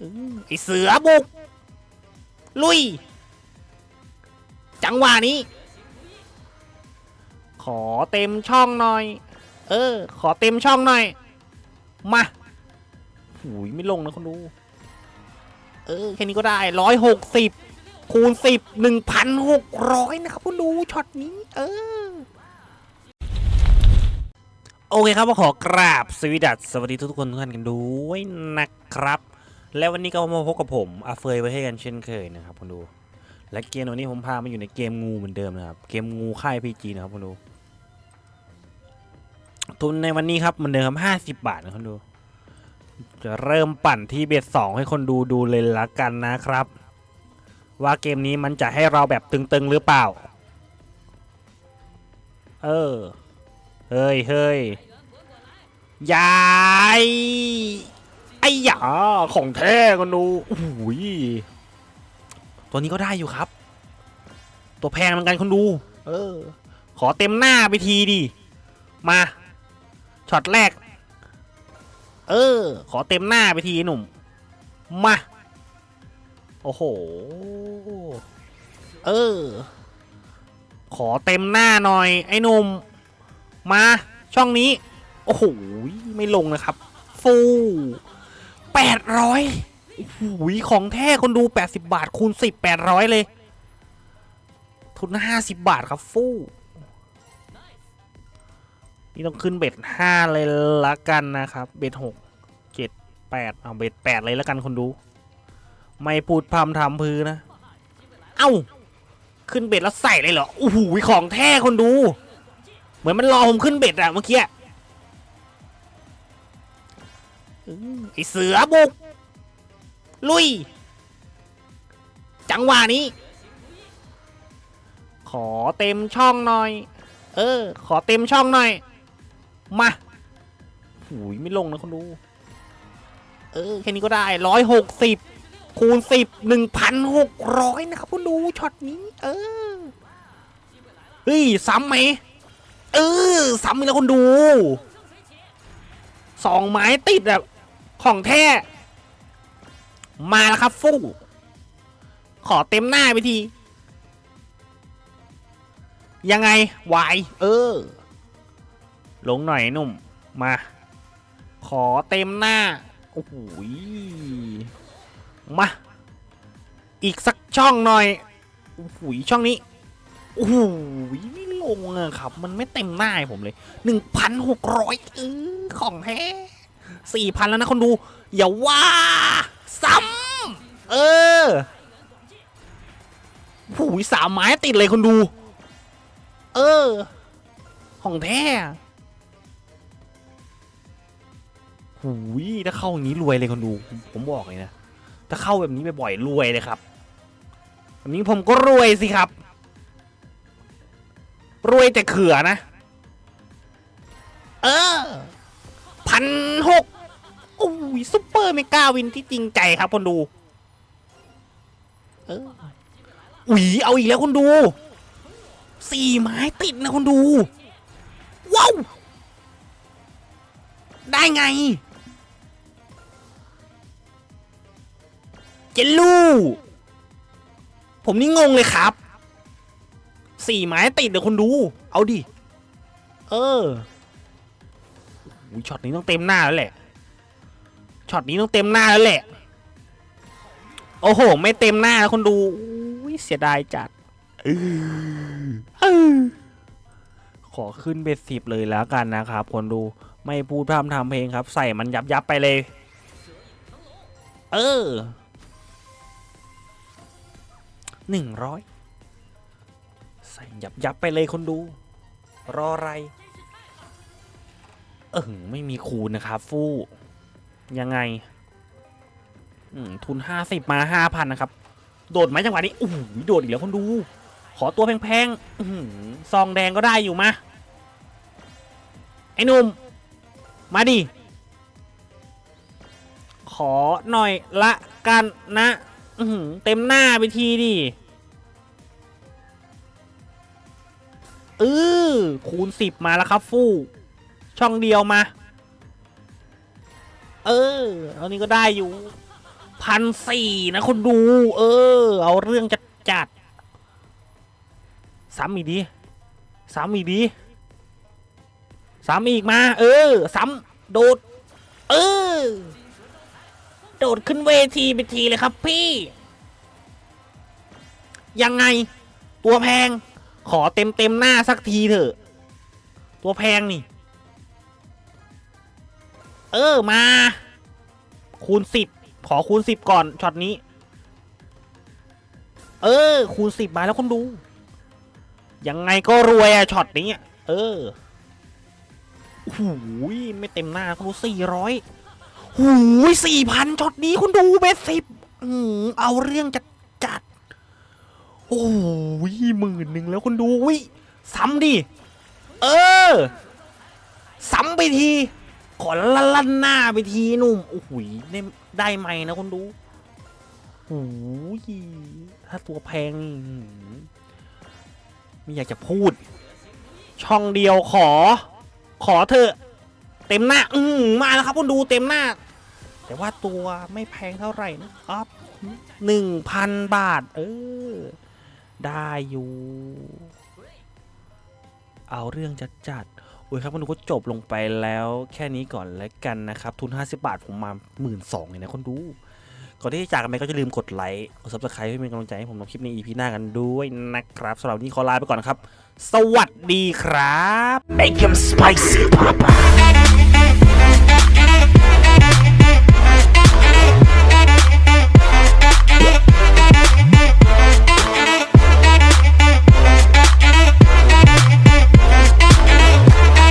อืมไอเสือบุก ลุย จังหวะนี้ ขอเต็มช่องหน่อย เออ ขอเต็มช่องหน่อย มาหูยไม่ลงนะคนดู เออ แค่นี้ก็ได้ร้อยหกสิบคูณสิบหนึ่งพันหกร้อยนะครับคุณดูช็อตนี้ เออโอเคครับขอกราบสวีดัสสวัสดีทุกคนทุกท่านกันด้วยนะครับ และวันนี้ก็มาพบกับผมอาเฟยไว้ให้กันเช่นเคยนะครับคุณดู และเกมวันนี้ผมพามาอยู่ในเกมงูเหมือนเดิมนะครับ เกมงูค่ายพีจีนะครับคุณดู ทุนในวันนี้ครับเหมือนเดิมห้าสิบบาทนะคุณดู จะเริ่มปั่นที่เบ็ดสองให้คนดูดูเลยละกันนะครับ ว่าเกมนี้มันจะให้เราแบบตึงๆหรือเปล่า เออ เฮ้ยเฮ้ยยาย อ้หยาของแท้กันดูโอ้โหยตัวนี้ก็ได้อยู่ครับ ตัวแพงเหมือนกันคนดู เออ ขอเต็มหน้าไปทีดิ มาช็อตแรก เออ ขอเต็มหน้าไปทีหนุ่ม มา โอ้โห เออ ขอเต็มหน้าหน่อย ไอ้หนุ่ม มา ช่องนี้ โอ้โห ไม่ลงนะครับ ฟู แปดร้อยโอ้โหของแท้คนดู 80 บาท คูณ 10 800 เลย ทุน 50 บาทครับฟู่นี่ต้องขึ้นเบ็ด5เลยละกันนะครับ เบ็ด6 7 8เอาเบ็ด8เลยละกันคนดู ไม่พูดพร่ำทำพื้นนะ เอ้า ขึ้นเบ็ดแล้วใส่เลยเหรอโอ้โหของแท้คนดู เหมือนมันรอผมขึ้นเบ็ดอะเมื่อกี้ ไอเสือบุก ลุย จังหวะนี้ ขอเต็มช่องหน่อย เออ ขอเต็มช่องหน่อย มาหูยไม่ลงนะคนดู เออ แค่นี้ก็ได้ร้อยหกสิบคูณสิบหนึ่งพันหกร้อยนะครับคุณดูช็อตนี้ เออเฮ้ยซ้ำไหมเออซ้ำอีกแล้วคนดูสองไม้ติดอะ ของแท้ มาแล้วครับฟู่ขอเต็มหน้าไปที ยังไงวายเออ ลงหน่อยหนุ่ม มา ขอเต็มหน้า โอ้โหยมา อีกสักช่องหน่อย โอ้โหยช่องนี้ โอ้โหไม่ลงอะครับ มันไม่เต็มหน้าผมเลยหนึ่งพันหกร้อยเออของแท้ สี่พันแล้วนะคนดู อย่าว่าซ้ำเออหูยสามไม้ติดเลยคนดู เออ ของแท้หูยถ้าเข้าอย่างนี้รวยเลยคนดู ผมบอกเลยนะ ถ้าเข้าแบบนี้บ่อยๆรวยเลยครับแบบนี้ผมก็รวยสิครับ รวยแต่เขือนะ เออ พัน ซุปเปอร์เมกาวินที่จริงใจครับคนดูเอออุ๋ยเอาอีกแล้วคนดูสี่ไม้ติดนะคนดู ว้าว ได้ไง เจลลูผมนี่งงเลยครับ สี่ไม้ติดเดี๋ยวคนดู เอาดิ เออช็อตนี้ต้องเต็มหน้าแล้วแหละ ช็อตนี้ต้องเต็มหน้าแล้วแหละ โอ้โห ไม่เต็มหน้าแล้วคนดูเสียดายจัดออขอขึ้นเบสสิบเลยแล้วกันนะครับ คนดูไม่พูดพร่ำทำเพลงครับ ใส่มันยับยับไปเลย เออหนึ่งร้อยใส่ยับยับไปเลยคนดู รออะไร เออไม่มีคูณนะครับ ฟู่ ยังไงทุนห้าสิบมาห้าพันนะครับ โดดไหมจังหวะนี้โอ้โหโดดอีกแล้วคนดู ขอตัวแพงๆซองแดงก็ได้อยู่มาไอ้นุ่มมาดิ ขอหน่อยละกันนะเต็มหน้าไปทีดิเออคูณสิบมาแล้วครับฟู่ช่องเดียวมา เออตอนนี้ก็ได้อยู่พันสี่นะคนดู เออ เอาเรื่องจัดจัดซ้ำอีกดีซ้ำอีกดีซ้ำอีกมา เออซ้ำโดด เออ โดดขึ้นเวทีไปทีเลยครับพี่ ยังไง ตัวแพง ขอเต็มเต็มหน้าสักทีเถอะ ตัวแพงนี่ เออมา คูณสิบขอคูณสิบก่อนช็อตนี้ เออ คูณสิบมาแล้วคนดู ยังไงก็รวยอะช็อตนี้เออหูยไม่เต็มหน้าคนดูสี่ร้อยหูยสี่พันช็อตนี้คุณดูเบสสิบอืมเอาเรื่องจัดจัดโอ้ยหมื่นหนึ่งแล้วคุณดูวิซ้ำดิ เออ ซ้ำไปที ขอลั่นลั่นหน้าไปทีหนุ่มโอ้โหยได้ได้ไหมนะคนดูโอ้ยถ้าตัวแพงไม่อยากจะพูด ช่องเดียวขอ ขอเถอะ เต็มหน้า อืมมาแล้วครับคนดูเต็มหน้า แต่ว่าตัวไม่แพงเท่าไหร่นะครับหนึ่งพันบาท เออ ได้อยู่ เอาเรื่องจัดจัด โอ้ยครับคนดูก็จบลงไปแล้วแค่นี้ก่อนแล้วกันนะครับ ทุน 50 บาทผมมาหมื่นสองเลยนะคนดูก่อนที่จะจากกันไปก็จะลืมกดไลค์กดซับสไครต์เพื่อเป็นกำลังใจให้ผมทำคลิปใน EP หน้ากันด้วยนะครับสำหรับนี้ขอลาไปก่อนครับ สวัสดีครับ Make him spicy, Papa.